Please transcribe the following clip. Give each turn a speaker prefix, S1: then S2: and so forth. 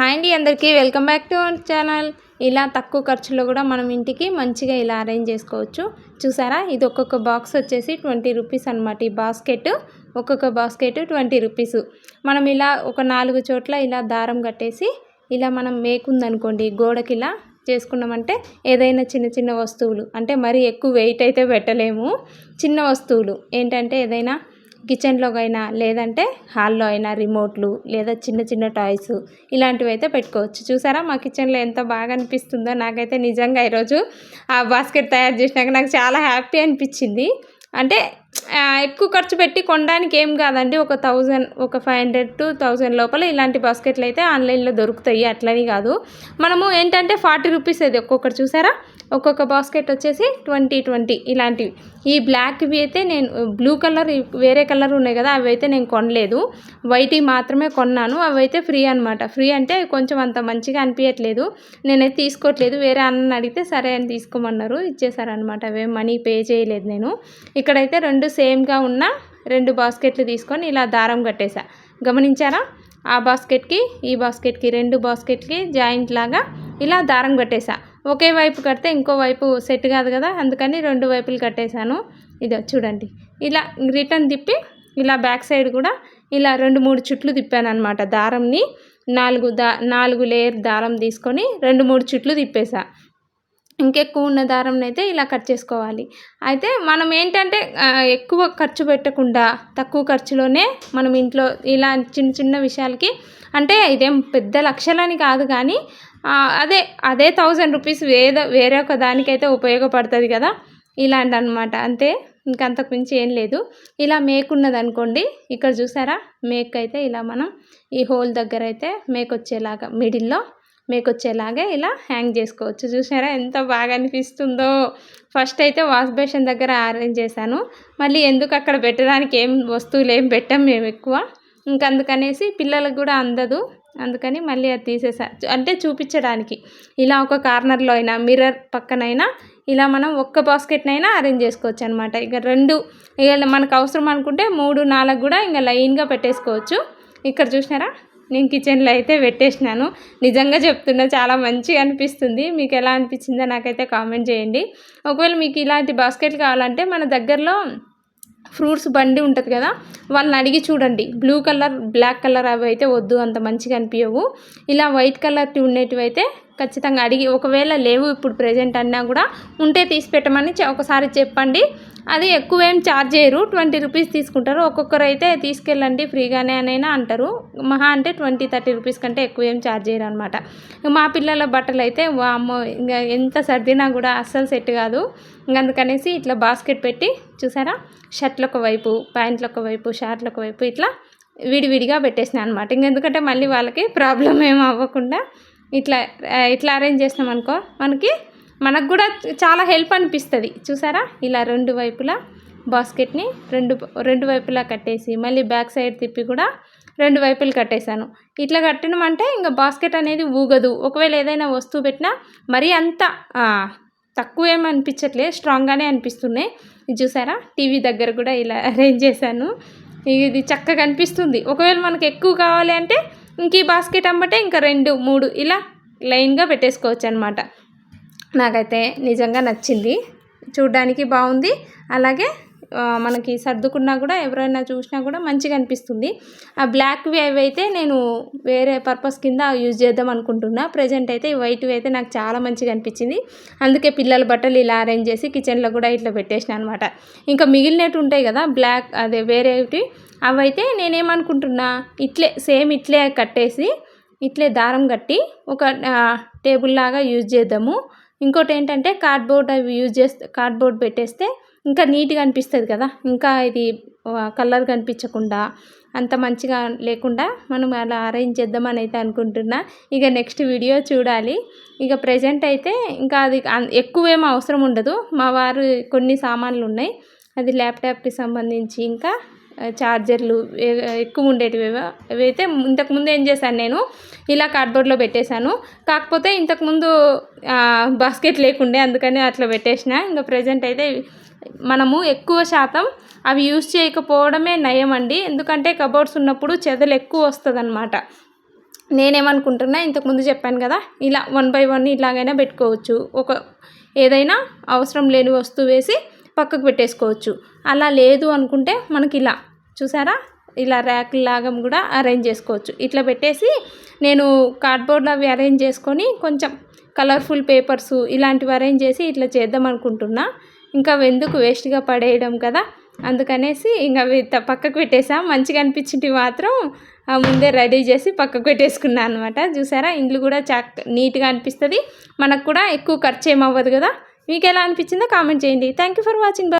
S1: Hi అండి అందరికీ. Welcome back to our channel. ఇలా తక్కువ ఖర్చులో కూడా మనం ఇంటికి మంచిగా ఇలా అరేంజ్ చేసుకోవచ్చు. చూసారా? ఇది ఒక్కొక్క బాక్స్ వచ్చేసి ట్వంటీ రూపీస్ అనమాట ఈ బాస్కెట్. ఒక్కొక్క బాస్కెట్ ట్వంటీ రూపీస్. మనం ఇలా ఒక నాలుగు చోట్ల ఇలా దారం కట్టేసి ఇలా మనం మేకుందనుకోండి గోడకి ఇలా చేసుకున్నామంటే ఏదైనా చిన్న చిన్న వస్తువులు. అంటే మరీ ఎక్కువ వెయిట్ అయితే పెట్టలేము. చిన్న వస్తువులు. ఏంటంటే ఏదైనా కిచెన్లో అయినా లేదంటే హాల్లో అయినా రిమోట్లు లేదా చిన్న చిన్న టాయ్స్ ఇలాంటివి అయితే పెట్టుకోవచ్చు. చూసారా మా కిచెన్లో ఎంత బాగా అనిపిస్తుందో? నాకైతే నిజంగా ఈరోజు ఆ బాస్కెట్ తయారు చేసినాక నాకు చాలా హ్యాపీ అనిపించింది. అంటే ఎక్కువ ఖర్చు పెట్టి కొనడానికి ఏం కాదండి. ఒక థౌజండ్ ఒక ఫైవ్ హండ్రెడ్ టు థౌజండ్ లోపల ఇలాంటి బాస్కెట్లు అయితే ఆన్లైన్లో దొరుకుతాయి. అట్లని కాదు. మనము ఏంటంటే ఫార్టీ రూపీస్ అది ఒక్కొక్కటి చూసారా? ఒక్కొక్క బాస్కెట్ వచ్చేసి ట్వంటీ ట్వంటీ ఇలాంటివి. ఈ బ్లాక్వి అయితే నేను బ్లూ కలర్ వేరే కలర్ ఉన్నాయి కదా అవి అయితే నేను కొనలేదు. వైట్ మాత్రమే కొన్నాను. అవి అయితే ఫ్రీ అనమాట ఫ్రీ అంటే కొంచెం అంత మంచిగా అనిపించట్లేదు నేనైతే తీసుకోవట్లేదు. వేరే అన్న అడిగితే సరే అని తీసుకోమన్నారు. ఇచ్చేసారనమాట అవే మనీ పే చేయలేదు నేను. ఇక్కడైతే రెండు రెండు సేమ్గా ఉన్న రెండు బాస్కెట్లు తీసుకొని ఇలా దారం కట్టేసా గమనించారా? ఆ బాస్కెట్కి ఈ బాస్కెట్కి రెండు బాస్కెట్కి జాయింట్ లాగా ఇలా దారం కట్టేసా ఒకే వైపు కడితే ఇంకో వైపు సెట్ కాదు కదా అందుకని రెండు వైపులు కట్టేశాను. ఇదో చూడండి. ఇలా రిటర్న్ తిప్పి ఇలా బ్యాక్ సైడ్ కూడా ఇలా రెండు మూడు చుట్లు తిప్పాను అనమాట దారంని నాలుగు దా నాలుగు లేయర్ దారం తీసుకొని రెండు మూడు చుట్లు తిప్పేసా ఇంకెక్కువ ఉన్న దారం అయితే ఇలా కట్ చేసుకోవాలి. అయితే మనం ఏంటంటే ఎక్కువ ఖర్చు పెట్టకుండా తక్కువ ఖర్చులోనే మనం ఇంట్లో ఇలా చిన్న చిన్న విషయాలకి అంటే ఇదేం పెద్ద లక్షలని కాదు కానీ అదే అదే థౌజండ్ రూపీస్ వేరే వేరే ఒక దానికైతే ఉపయోగపడుతుంది కదా ఇలాంటి అనమాట అంతే ఇంకంతకు మించి ఏం లేదు. ఇలా మేక్ ఉన్నదనుకోండి ఇక్కడ చూసారా? మేక్ అయితే ఇలా మనం ఈ హోల్ దగ్గర అయితే మేక్ వచ్చేలాగా మిడిల్లో మీకు వచ్చేలాగా ఇలా హ్యాంగ్ చేసుకోవచ్చు. చూసారా ఎంత బాగా అనిపిస్తుందో. ఫస్ట్ అయితే వాష్ బేషన్ దగ్గర అరేంజ్ చేశాను. మళ్ళీ ఎందుకు అక్కడ పెట్టడానికి ఏం వస్తువులు ఏం పెట్టాం మేము ఎక్కువ. ఇంకందుకనేసి పిల్లలకు కూడా అందదు. అందుకని మళ్ళీ అది తీసేసా. అంటే చూపించడానికి. ఇలా ఒక కార్నర్లో అయినా మిర్రర్ పక్కనైనా ఇలా మనం ఒక్క బాస్కెట్నైనా అరేంజ్ చేసుకోవచ్చు అనమాట ఇక రెండు ఇక మనకు అవసరం అనుకుంటే మూడు నాలుగు కూడా ఇంకా లైన్గా పెట్టేసుకోవచ్చు. ఇక్కడ చూసినారా నేను కిచెన్లో అయితే పెట్టేసినాను. నిజంగా చెప్తున్నా చాలా మంచిగా అనిపిస్తుంది. మీకు ఎలా అనిపించిందో నాకైతే కామెంట్ చేయండి. ఒకవేళ మీకు ఇలాంటి బాస్కెట్లు కావాలంటే మన దగ్గరలో ఫ్రూట్స్ బండి ఉంటుంది కదా వాళ్ళని అడిగి చూడండి. బ్లూ కలర్ బ్లాక్ కలర్ అవి అయితే వద్దు అంత మంచిగా అనిపించవు ఇలా వైట్ కలర్ ఉండేటివి అయితే ఖచ్చితంగా అడిగి ఒకవేళ లేవు ఇప్పుడు ప్రజెంట్ అన్నా కూడా ఉంటే తీసి పెట్టమని ఒకసారి చెప్పండి. అది ఎక్కువ ఏం ఛార్జ్ చేయరు. ట్వంటీ రూపీస్ తీసుకుంటారు. ఒక్కొక్కరు అయితే తీసుకెళ్ళండి ఫ్రీగానే అనైనా అంటారు. మహా అంటే ట్వంటీ థర్టీ రూపీస్ కంటే ఎక్కువ ఏం ఛార్జ్ చేయరు అనమాట మా పిల్లల బట్టలు అయితే వామ్మో ఇంకా ఎంత సర్దినా కూడా అస్సలు సెట్ కాదు. అందుకనేసి ఇట్లా బాస్కెట్ పెట్టి చూసారా? షర్ట్లు ఒక వైపు ప్యాంట్లు ఒక వైపు షార్ట్లు ఒక వైపు ఇట్లా విడివిడిగా పెట్టేసిన అనమాట ఇంకెందుకంటే మళ్ళీ వాళ్ళకి ప్రాబ్లం ఏం అవ్వకుండా ఇట్లా ఇట్లా అరేంజ్ చేసినాం అనుకో మనకి మనకు కూడా చాలా హెల్ప్ అనిపిస్తుంది. చూసారా? ఇలా రెండు వైపులా బాస్కెట్ని రెండు రెండు వైపులా కట్టేసి మళ్ళీ బ్యాక్ సైడ్ తిప్పి కూడా రెండు వైపులు కట్టేశాను. ఇట్లా కట్టడం అంటే ఇంకా బాస్కెట్ అనేది ఊగదు. ఒకవేళ ఏదైనా వస్తువు పెట్టినా మరీ అంత తక్కువ ఏమి అనిపించట్లేదు స్ట్రాంగ్గానే అనిపిస్తున్నాయి. ఇది చూసారా? టీవీ దగ్గర కూడా ఇలా అరేంజ్ చేశాను. ఇది చక్కగా అనిపిస్తుంది. ఒకవేళ మనకు ఎక్కువ కావాలి అంటే ఇంక ఈ బాస్కెట్ అమ్మటే ఇంకా రెండు మూడు ఇలా లైన్గా పెట్టేసుకోవచ్చు అనమాట నాకైతే నిజంగా నచ్చింది. చూడ్డానికి బాగుంది. అలాగే మనకి సర్దుకున్నా కూడా ఎవరైనా చూసినా కూడా మంచిగా అనిపిస్తుంది. ఆ బ్లాక్వి అవి అయితే నేను వేరే పర్పస్ కింద యూజ్ చేద్దాం అనుకుంటున్నా. ప్రజెంట్ అయితే ఈ వైట్వి అయితే నాకు చాలా మంచిగా అనిపించింది. అందుకే పిల్లల బట్టలు ఇలా అరేంజ్ చేసి కిచెన్లో కూడా ఇట్లా పెట్టేసిన అనమాట ఇంకా మిగిలినట్టు ఉంటాయి కదా బ్లాక్ అదే వేరేవి అవైతే నేనేమనుకుంటున్నా ఇట్లే సేమ్ ఇట్లే కట్టేసి ఇట్లే దారం కట్టి ఒక టేబుల్ లాగా యూజ్ చేద్దాము. ఇంకోటి ఏంటంటే కార్డ్బోర్డ్ అవి యూజ్ చేస్తే కార్డ్బోర్డ్ పెట్టేస్తే ఇంకా నీట్గా అనిపిస్తుంది కదా. ఇంకా ఇది కలర్ కనిపించకుండా అంత మంచిగా లేకుండా మనం అలా అరేంజ్ చేద్దామని అయితే అనుకుంటున్నా. ఇక నెక్స్ట్ వీడియో చూడాలి. ఇక ప్రజెంట్ అయితే ఇంకా అది ఎక్కువేం అవసరం ఉండదు. మా వారు కొన్ని సామాన్లు ఉన్నాయి. అది ల్యాప్టాప్కి సంబంధించి ఇంకా ఛార్జర్లు ఎక్కువ ఉండేటివి ఏవో- అవైతే ఇంతకుముందు ఏం చేశాను నేను ఇలా కార్డ్బోర్డ్లో పెట్టేశాను. కాకపోతే ఇంతకుముందు బాస్కెట్ లేకుండే అందుకని అట్లా పెట్టేసిన. ఇంకా ప్రజెంట్ అయితే మనము ఎక్కువ శాతం అవి యూజ్ చేయకపోవడమే నయం అండి ఎందుకంటే కబోర్డ్స్ ఉన్నప్పుడు చెదలు ఎక్కువ వస్తుంది నేనేమనుకుంటున్నా ఇంతకుముందు చెప్పాను కదా ఇలా వన్ బై వన్ ఇలాగైనా పెట్టుకోవచ్చు. ఒక ఏదైనా అవసరం లేని వస్తువు వేసి పక్కకు పెట్టేసుకోవచ్చు. అలా లేదు అనుకుంటే మనకి ఇలా చూసారా? ఇలా ర్యాక్ లాగా కూడా అరేంజ్ చేసుకోవచ్చు. ఇట్లా పెట్టేసి నేను కార్డ్బోర్డ్లో అవి అరేంజ్ చేసుకొని కొంచెం కలర్ఫుల్ పేపర్స్ ఇలాంటివి అరేంజ్ చేసి ఇట్లా చేద్దాం అనుకుంటున్నా. ఇంకా అవి ఎందుకు వేస్ట్గా పడేయడం కదా? అందుకనేసి ఇంకా అవి పక్కకు పెట్టేసా. మంచిగా అనిపించింది మాత్రం ముందే రెడీ చేసి పక్కకు పెట్టేసుకున్నాను అనమాట చూసారా? ఇండ్లు కూడా చాక్ నీట్గా అనిపిస్తుంది. మనకు కూడా ఎక్కువ ఖర్చు ఏమవ్వదు కదా? మీకు ఎలా అనిపించిందో కామెంట్ చేయండి. Thank you for watching